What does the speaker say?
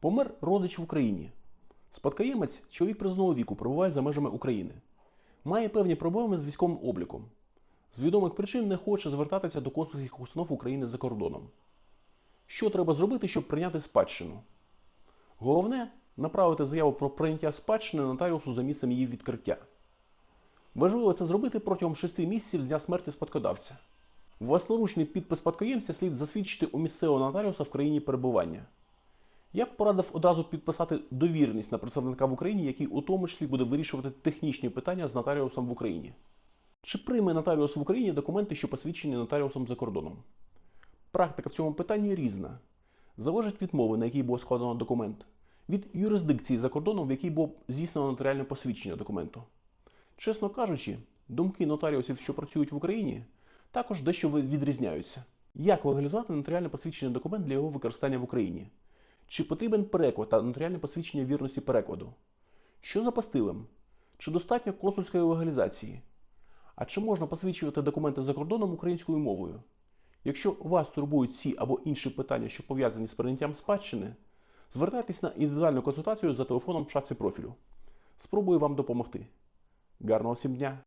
Помер родич в Україні. Спадкоємець, чоловік призовного віку, перебуває за межами України. Має певні проблеми з військовим обліком. З відомих причин не хоче звертатися до консульських установ України за кордоном. Що треба зробити, щоб прийняти спадщину? Головне направити заяву про прийняття спадщини нотаріусу за місцем її відкриття. Важливо це зробити протягом 6 місяців з дня смерті спадкодавця. Власноручний підпис спадкоємця слід засвідчити у місцевого нотаріуса в країні перебування. Я б порадив одразу підписати довіреність на представника в Україні, який у тому числі буде вирішувати технічні питання з нотаріусом в Україні. Чи прийме нотаріус в Україні документи, що посвідчені нотаріусом за кордоном? Практика в цьому питанні різна. Залежить від мови, на якій було складено документ, від юрисдикції за кордоном, в якій було здійснено нотаріальне посвідчення документу. Чесно кажучи, думки нотаріусів, що працюють в Україні, також дещо відрізняються. Як легалізувати нотаріальне посвідчений документ для його використання в Україні? Чи потрібен переклад та нотаріальне посвідчення вірності перекладу? Що за пастилем? Чи достатньо консульської легалізації? А чи можна посвідчувати документи за кордоном українською мовою? Якщо вас турбують ці або інші питання, що пов'язані з прийняттям спадщини, звертайтесь на індивідуальну консультацію за телефоном в шапці профілю. Спробую вам допомогти. Гарного всім дня!